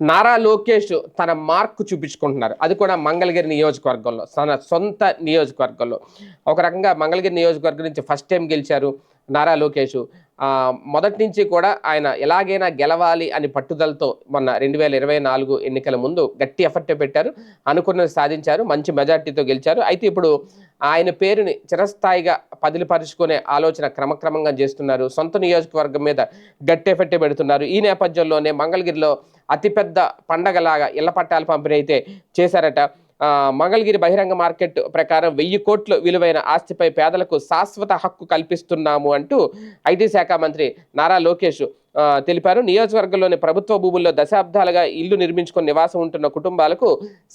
నారా లోకేష్ తన మార్కు చూపించుకుంటున్నారు. అది కూడా మంగళగిరి నియోజకవర్గంలో తన సొంత నియోజకవర్గంలో. ఒక రకంగా మంగళగిరి నియోజకవర్గం నుంచి ఫస్ట్ టైం గెలిచారు నారా లోకేష్. మొదటి నుంచి కూడా ఆయన ఎలాగైనా గెలవాలి అని పట్టుదలతో మొన్న రెండు వేల ఇరవై నాలుగు ఎన్నికల ముందు గట్టి ఎఫర్ట్ పెట్టారు అనుకున్నది సాధించారు మంచి మెజార్టీతో గెలిచారు. అయితే ఇప్పుడు ఆయన పేరుని చిరస్థాయిగా పదిలిపరుచుకునే ఆలోచన క్రమక్రమంగా చేస్తున్నారు. సొంత నియోజకవర్గం మీద గట్టి ఎఫెక్ట్ పెడుతున్నారు. ఈ నేపథ్యంలోనే మంగళగిరిలో అతిపెద్ద పండగలాగా ఇళ్ళ పట్టాల పంపిణీ అయితే చేశారట. మంగళగిరి బహిరంగ మార్కెట్ ప్రకారం వెయ్యి కోట్లు విలువైన ఆస్తిపై పేదలకు శాశ్వత హక్కు కల్పిస్తున్నాము అంటూ ఐటీ శాఖ మంత్రి నారా లోకేష్ తెలిపారు. నియోజకవర్గంలోని ప్రభుత్వ భూముల్లో దశాబ్దాలుగా ఇల్లు నిర్మించుకుని నివాసం ఉంటున్న కుటుంబాలకు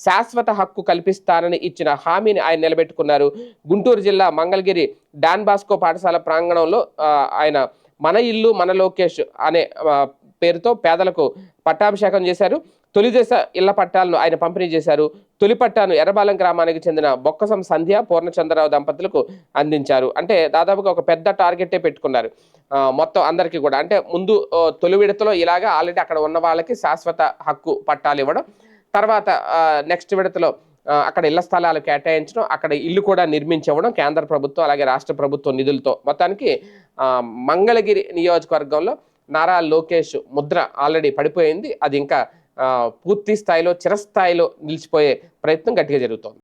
శాశ్వత హక్కు కల్పిస్తానని ఇచ్చిన హామీని ఆయన నిలబెట్టుకున్నారు. గుంటూరు జిల్లా మంగళగిరి డాన్ బాస్కో పాఠశాల ప్రాంగణంలో ఆయన మన ఇల్లు మన లోకేష్ అనే పేరుతో పేదలకు పట్టాభిషేకం చేశారు. తొలిదేశ ఇళ్ళ పట్టాలను ఆయన పంపిణీ చేశారు. తొలి పట్టాను ఎర్రబాలెం గ్రామానికి చెందిన బొక్కసం సంధ్య పూర్ణచంద్రరావు దంపతులకు అందించారు. అంటే దాదాపుగా ఒక పెద్ద టార్గెటే పెట్టుకున్నారు. మొత్తం అందరికీ కూడా. అంటే ముందు తొలి విడతలో ఇలాగా ఆల్రెడీ అక్కడ ఉన్న వాళ్ళకి శాశ్వత హక్కు పట్టాలు ఇవ్వడం. తర్వాత నెక్స్ట్ విడతలో అక్కడ ఇళ్ళ స్థలాలు కేటాయించడం అక్కడ ఇల్లు కూడా నిర్మించవడం కేంద్ర ప్రభుత్వం అలాగే రాష్ట్ర ప్రభుత్వం నిధులతో. మొత్తానికి మంగళగిరి నియోజకవర్గంలో నారా లోకేష్ ముద్ర ఆల్రెడీ పడిపోయింది. అది ఇంకా పూర్తి స్థాయిలో చిరస్థాయిలో నిలిచిపోయే ప్రయత్నం గట్టిగా జరుగుతోంది.